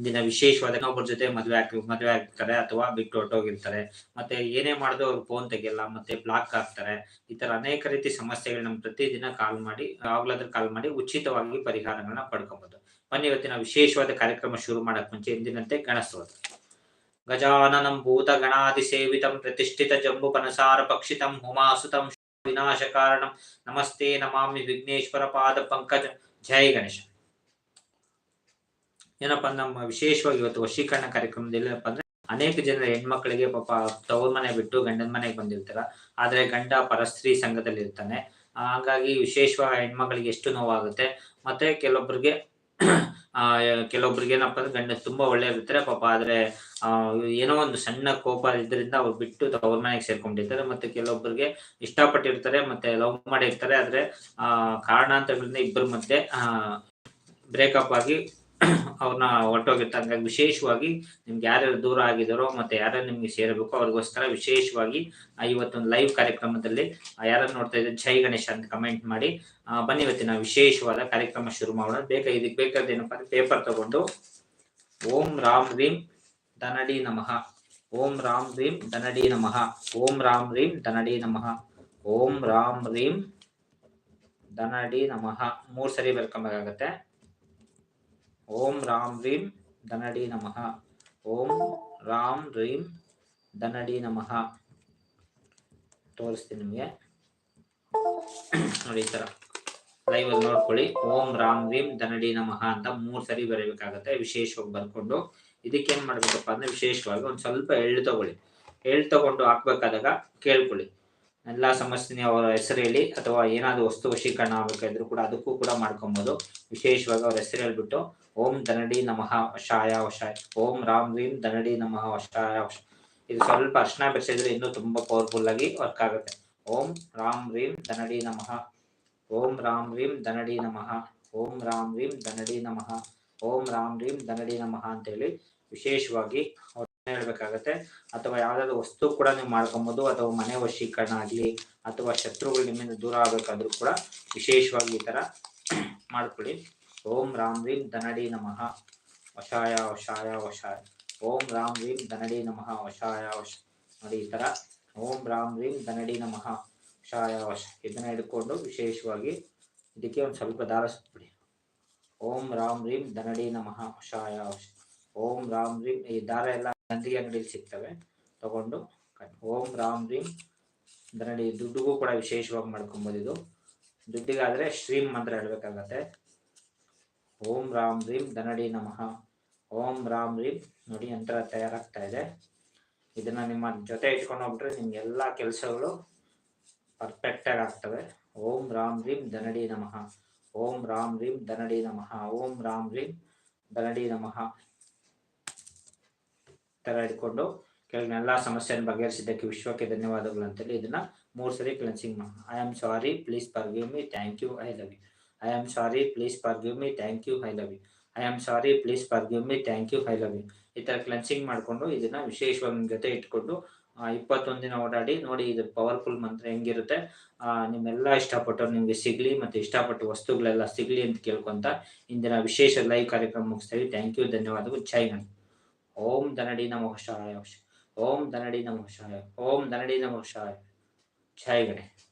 ಇಂದಿನ ವಿಶೇಷವಾದ ಇನ್ನೊಬ್ಬರ ಜೊತೆ ಮದುವೆ ಆಗ್ ಮದುವೆ ಆಗ್ತಾರೆ ಅಥವಾ ಬಿಟ್ಟು ಹೊಟ್ಟೋಗಿರ್ತಾರೆ ಮತ್ತೆ ಏನೇ ಮಾಡಿದ್ರು ಅವ್ರು ಫೋನ್ ತೆಗಿಯಲ್ಲ, ಮತ್ತೆ ಬ್ಲಾಕ್ ಆಗ್ತಾರೆ ಈ ತರ ಅನೇಕ ರೀತಿ ಸಮಸ್ಯೆಗಳನ್ನ ಪ್ರತಿದಿನ ಕಾಲ್ ಮಾಡಿ, ಯಾವಾಗ್ಲಾದ್ರೂ ಕಾಲ್ ಮಾಡಿ ಉಚಿತವಾಗಿ ಪರಿಹಾರಗಳನ್ನ ಪಡ್ಕೊಬಹುದು ಬನ್ನಿ ಇವತ್ತಿನ ವಿಶೇಷವಾದ ಕಾರ್ಯಕ್ರಮ ಶುರು ಮಾಡಕ್ ಮುಂಚೆ ಎಂದಿನಂತೆ ಗಣಸ್ತೋತ್ರ ಗಜಾನನಂ ಭೂತ ಗಣಾದಿ ಸೇವಿತಂ ಪ್ರತಿಷ್ಠಿತ ಜಂಬು ಪನಸಾರ ಪಕ್ಷಿತಂ ಹುಮಾಸುತಂ ವಿನಾಶ ಕಾರಣಂ. ನಮಸ್ತೆ ನಮಾಮಿ ವಿಘ್ನೇಶ್ವರ ಪಾದ ಪಂಕಜ. ಜೈ ಗಣೇಶ. ಏನಪ್ಪಾ ನಮ್ಮ ವಿಶೇಷವಾಗಿ ಇವತ್ತು ವಶೀಕರಣ ಕಾರ್ಯಕ್ರಮದಲ್ಲಿ ಏನಪ್ಪ ಅಂದ್ರೆ ಅನೇಕ ಜನರ ಹೆಣ್ಮಕ್ಳಿಗೆ ಪಾಪ ತವ್ರ ಮನೆ ಬಿಟ್ಟು ಗಂಡನ ಮನೆಗೆ ಬಂದಿರ್ತಾರ. ಆದ್ರೆ ಗಂಡ ಪರಸ್ತ್ರೀ ಸಂಘದಲ್ಲಿ ಇರ್ತಾನೆ. ಹಾಗಾಗಿ ವಿಶೇಷವಾಗಿ ಹೆಣ್ಮಕ್ಳಿಗೆ ಎಷ್ಟು ನೋವಾಗುತ್ತೆ. ಮತ್ತೆ ಕೆಲವೊಬ್ರಿಗೆ, ಆ, ಕೆಲವೊಬ್ರಿಗೆ ಏನಪ್ಪಾ ಅಂದ್ರೆ ಗಂಡ ತುಂಬಾ ಒಳ್ಳೆ ಇರ್ತಾರೆ ಪಾಪ ಆದ್ರೆ, ಆ, ಏನೋ ಒಂದು ಸಣ್ಣ ಕೋಪ ಇದ್ರಿಂದ ಅವ್ರು ಬಿಟ್ಟು ತವ್ರ ಮನೆಗೆ ಸೇರ್ಕೊಂಡಿರ್ತಾರೆ. ಮತ್ತೆ ಕೆಲವೊಬ್ಬರಿಗೆ ಇಷ್ಟಪಟ್ಟಿರ್ತಾರೆ, ಮತ್ತೆ ಲವ್ ಮಾಡಿರ್ತಾರೆ. ಆದ್ರೆ, ಆ, ಕಾರಣಾಂತರಗಳಿಂದ ಇಬ್ಬರ ಮಧ್ಯೆ, ಆ ಬ್ರೇಕಪ್ ಆಗಿ ಅವ್ರನ್ನ ಹೊರಟೋಗಿರ್ತಾರೆ ಹಂಗಾಗಿ ವಿಶೇಷವಾಗಿ ನಿಮ್ಗೆ ಯಾರ್ಯಾರು ದೂರ ಆಗಿದಾರೋ ಮತ್ತೆ ಯಾರ್ಯಾರು ನಿಮ್ಗೆ ಸೇರಬೇಕು ಅವ್ರಿಗೋಸ್ಕರ ವಿಶೇಷವಾಗಿ ಇವತ್ತೊಂದು ಲೈವ್ ಕಾರ್ಯಕ್ರಮದಲ್ಲಿ ಯಾರನ್ನು ನೋಡ್ತಾ ಇದ್ರೆ ಜೈ ಗಣೇಶ ಅಂತ ಕಮೆಂಟ್ ಮಾಡಿ ಬನ್ನಿ ಇವತ್ತಿನ ವಿಶೇಷವಾದ ಕಾರ್ಯಕ್ರಮ ಶುರು ಮಾಡೋಣ. ಬೇಕ ಇದಕ್ಕೆ ಬೇಕಾದ ಏನಪ್ಪಾ ಪೇಪರ್ ತಗೊಂಡು, ಓಂ ರಾಮ್ ರೀಂ ಧನಡಿ ನಮಃ. ಓಂ ರಾಮ್ ರೀಂ ಧನಡಿ ನಮಃ. ಓಂ ರಾಮ್ ರೀಂ ಧನಡಿ ನಮಃ. ಓಂ ರಾಮ್ ರೀಂ ಧನಡಿ ನಮಃ. ಮೂರ್ ಸರಿ ಬರ್ಕೊಬೇಕಾಗತ್ತೆ ಓಂ ರಾಮ್ ರೀಂ ಧನಡಿ ನಮಃ ಓಂ ರಾಮ್ ರೀಂ ಧನಡಿ ನಮಃ ತೋರಿಸ್ತೀನಿ ನಿಮಗೆ ನೋಡಿ ಈ ಥರ ಅಲ್ಲಿ ನೋಡ್ಕೊಳ್ಳಿ. ಓಂ ರಾಮ್ ರೀಂ ಧನಡಿ ನಮಃ ಅಂತ ಮೂರು ಸರಿ ಬರೀಬೇಕಾಗತ್ತೆ. ವಿಶೇಷವಾಗಿ ಬರ್ಕೊಂಡು ಇದಕ್ಕೆ ಮಾಡಬೇಕಪ್ಪ ಮಾಡ್ಬೇಕಪ್ಪ ಅಂದ್ರೆ ವಿಶೇಷವಾಗಿ ಒಂದು ಸ್ವಲ್ಪ ಎಳ್ಳು ತಗೊಳ್ಳಿ. ಎಳ್ಳು ತಗೊಂಡು ಹಾಕ್ಬೇಕಾದಾಗ ಕೇಳ್ಕೊಳ್ಳಿ. ಎಲ್ಲಾ ಸಮಸ್ಯೆ ಅವರ ಹೆಸರು ಹೇಳಿ ಅಥವಾ ಏನಾದ್ರು ವಸ್ತು ವಶೀಕರಣ ಆಗಬೇಕಾದ್ರು ಕೂಡ ಅದಕ್ಕೂ ಕೂಡ ಮಾಡ್ಕೊಬೋದು. ವಿಶೇಷವಾಗಿ ಅವ್ರ ಹೆಸರು ಹೇಳ್ಬಿಟ್ಟು ಓಂ ಧನಡಿ ನಮಃ ವಶಾಯ ವಶಾಯ, ಓಂ ರಾಮ್ ರೀಂ ಧನಡಿ ನಮಃ ವಶಾಯ ವಶ ಇದು ಸ್ವಲ್ಪ ಅರ್ಶನ ಬೆರೆಸಿದ್ರೆ ಇನ್ನೂ ತುಂಬಾ ಪವರ್ಫುಲ್ ಆಗಿ ವರ್ಕ್ ಆಗುತ್ತೆ. ಓಂ ರಾಮ್ ರೀಂ ಧನಡಿ ನಮಃ, ಓಂ ರಾಮ್ ರೀಂ ಧನಡಿ ನಮಃ, ಓಂ ರಾಮ್ ರೀಂ ಧನಡಿ ನಮಃ, ಓಂ ರಾಮ್ ರೀಂ ಧನಡಿ ನಮಃ ಅಂತ ಹೇಳಿ ವಿಶೇಷವಾಗಿ ಹೇಳ್ಬೇಕಾಗತ್ತೆ. ಅಥವಾ ಯಾವ್ದಾದ್ರು ವಸ್ತು ಕೂಡ ನೀವು ಮಾಡ್ಕೊಬೋದು. ಅಥವಾ ಮನೆ ವಶೀಕರಣ ಆಗ್ಲಿ, ಅಥವಾ ಶತ್ರುಗಳು ನಿಮ್ಮಿಂದ ದೂರ ಆಗ್ಬೇಕಾದ್ರೂ ಕೂಡ ವಿಶೇಷವಾಗಿ ಈ ತರ ಮಾಡ್ಕೊಳ್ಳಿ. ಓಂ ರಾಮ್ ರೀಂ ಧನಡಿ ನಮಃ. ವಶಾಯ ವಶಾಯ ವಶಾಯ. ಓಂ ರಾಮ್ ರೀಂ ಧನಡಿ ನಮಃ. ವಶಾಯ, ವಶ, ನೋಡಿ ಈ ತರ. ಓಂ ರಾಮ್ ರೀಂ ಧನಡಿ ನಮಃ. ವಶಾಯ, ವಶ. ಇದನ್ನ ಹಿಡ್ಕೊಂಡು ವಿಶೇಷವಾಗಿ ಇದಕ್ಕೆ ಒಂದು ಸ್ವಲ್ಪ ದಾರ ಓಂ ರಾಮ್ ರೀಂ ಧನಡಿ ನಮಃ. ವಶಾಯ, ವಶ. ಓಂ ರಾಮ್ ರೀಂ, ಈ ದಾರ ಎಲ್ಲ ನಂದಿ ಅಂಗಡಿಯಲ್ಲಿ ಸಿಗ್ತವೆ. ತಗೊಂಡು ಓಂ ರಾಮ್ ರೀಂ ನೋಡಿ ದುಡ್ಡಿಗೂ ಕೂಡ ವಿಶೇಷವಾಗಿ ಮಾಡ್ಕೊಬೋದು ಇದು. ದುಡ್ಡಿಗಾದ್ರೆ ಶ್ರೀಮ್ ಮಂತ್ರ ಹೇಳ್ಬೇಕಾಗತ್ತೆ. ಓಂ ರಾಮ್ ರೀಂ ದನಡಿ ನಮಃ. ಓಂ ರಾಮ್ ರೀಂ, ನೋಡಿ ಯಂತ್ರ ತಯಾರಾಗ್ತಾ ಇದೆ. ಇದನ್ನ ನಿಮ್ಮ ಜೊತೆ ಇಟ್ಕೊಂಡು ಹೋಗ್ಬಿಟ್ರೆ ನಿಮ್ಗೆ ಎಲ್ಲಾ ಕೆಲಸಗಳು ಪರ್ಫೆಕ್ಟ್ ಆಗಿ ಆಗ್ತವೆ. ಓಂ ರಾಮ್ ರೀಂ ದನಡಿ ನಮಃ. ಓಂ ರಾಮ್ ರೀಂ ದನಡಿ ನಮಃ. ಓಂ ರಾಮ್ ರೀಂ ದನಡಿ ನಮಃ. ತರ ಇಟ್ಕೊಂಡು ಕೆಳಗಿನ ಎಲ್ಲಾ ಸಮಸ್ಯೆಯನ್ನು ಬಗೆಹರಿಸಿದ್ದಕ್ಕೆ ವಿಶ್ವಕ್ಕೆ ಧನ್ಯವಾದಗಳು ಅಂತೇಳಿ ಇದನ್ನ ಮೂರು ಸರಿ cleansing I am sorry please forgive me thank you I love you I am sorry please forgive me thank you I love you I am sorry please forgive me thank you I love you ಈ ಥರ cleansing ಮಾಡಿಕೊಂಡು ಇದನ್ನ ವಿಶೇಷವಾಗಿ ಜೊತೆ ಇಟ್ಕೊಂಡು ಇಪ್ಪತ್ತೊಂದು ದಿನ ಓಡಾಡಿ ನೋಡಿ ಇದು ಪವರ್ಫುಲ್ ಮಂತ್ರ ಹೆಂಗಿರುತ್ತೆ. ನಿಮ್ಮೆಲ್ಲ ಇಷ್ಟಪಟ್ಟವ್ರು ನಿಮ್ಗೆ ಸಿಗ್ಲಿ ಮತ್ತೆ ಇಷ್ಟಪಟ್ಟ ವಸ್ತುಗಳೆಲ್ಲ ಸಿಗ್ಲಿ ಅಂತ ಕೇಳ್ಕೊಂತ ಇಂದಿನ ವಿಶೇಷ ಲೈವ್ ಕಾರ್ಯಕ್ರಮ ಮುಗಿಸ್ತೀವಿ. ಥ್ಯಾಂಕ್ ಯು ಧನ್ಯವಾದಗಳು. ಜೈ ಗಣ ಓಂ ಧನಡಿ ನಮಃ ಶಾಯ ಓಂ ಧನಡಿ ನಮಃ ಶಾಯ ಓಂ ಧನಡಿ ನಮಃ ಶಾಯ ಜಯ ಗಣೇಶ್.